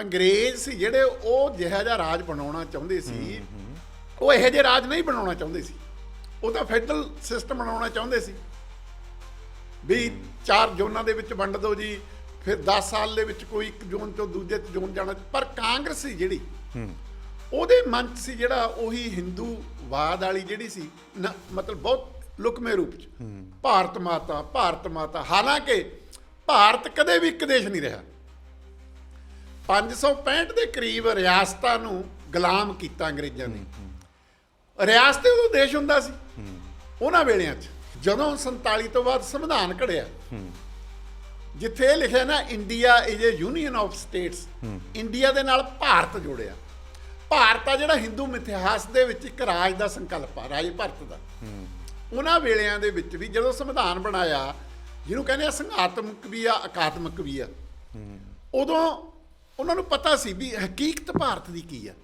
ਅੰਗਰੇਜ਼ ਸੀ ਜਿਹੜੇ ਉਹ ਜਿਹੜਾ ਜਿਹਾ ਰਾਜ ਬਣਾਉਣਾ ਚਾਹੁੰਦੇ ਸੀ ਉਹ ਇਹੋ ਜਿਹੇ ਰਾਜ ਨਹੀਂ ਬਣਾਉਣਾ ਚਾਹੁੰਦੇ ਸੀ। ਉਹ ਤਾਂ ਫੈਡਰਲ ਸਿਸਟਮ ਬਣਾਉਣਾ ਚਾਹੁੰਦੇ ਸੀ। ਵੀ ਚਾਰ ਜ਼ੋਨਾਂ ਦੇ ਵਿੱਚ ਵੰਡ ਦਿਓ ਜੀ ਫਿਰ 10 ਸਾਲ ਦੇ ਵਿੱਚ ਕੋਈ ਇੱਕ ਜ਼ੋਨ ਤੋਂ ਦੂਜੇ ਜ਼ੋਨ ਜਾਣਾ ਪਰ ਕਾਂਗਰਸ ਸੀ ਜਿਹੜੀ ਉਹਦੇ ਮਨ 'ਚ ਸੀ ਜਿਹੜਾ ਉਹੀ ਹਿੰਦੂਵਾਦ ਵਾਲੀ ਜਿਹੜੀ ਸੀ ਮਤਲਬ ਬਹੁਤ ਲੁਕਮੇ ਰੂਪ ਚ। ਭਾਰਤ ਮਾਤਾ ਭਾਰਤ ਮਾਤਾ ਹਾਲਾਂਕਿ ਭਾਰਤ ਕਦੇ ਵੀ ਇੱਕ ਦੇਸ਼ ਨਹੀਂ ਰਿਹਾ। 565 ਦੇ ਕਰੀਬ ਰਿਆਸਤਾਂ ਨੂੰ ਗੁਲਾਮ ਕੀਤਾ ਅੰਗਰੇਜ਼ਾਂ ਨੇ। ਰਿਆਸਤ ਉਹ ਦੇਸ਼ ਹੁੰਦਾ ਸੀ। ਉਹਨਾਂ ਵੇਲਿਆਂ 'ਚ ਜਦੋਂ 47 ਤੋਂ ਬਾਅਦ ਸੰਵਿਧਾਨ ਘੜਿਆ, ਜਿੱਥੇ ਇਹ ਲਿਖਿਆ ਨਾ India is a union of states India ਦੇ ਨਾਲ ਭਾਰਤ ਜੋੜਿਆ। ਭਾਰਤ ਆ ਜਿਹੜਾ ਹਿੰਦੂ ਮਿਥਿਹਾਸ ਦੇ ਵਿੱਚ ਇੱਕ ਰਾਜ ਦਾ ਸੰਕਲਪ ਆ, ਰਾਜ ਭਾਰਤ ਦਾ। ਉਹਨਾਂ ਵੇਲਿਆਂ ਦੇ ਵਿੱਚ ਵੀ ਜਦੋਂ ਸੰਵਿਧਾਨ ਬਣਾਇਆ, ਜਿਹਨੂੰ ਕਹਿੰਦੇ ਆ ਸੰਘਾਤਮਕ ਵੀ ਆ ਅਕਾਤਮਕ ਵੀ ਆ, ਉਦੋਂ ਉਹਨਾਂ ਨੂੰ ਪਤਾ ਸੀ ਵੀ ਹਕੀਕਤ ਭਾਰਤ ਦੀ ਕੀ ਆ।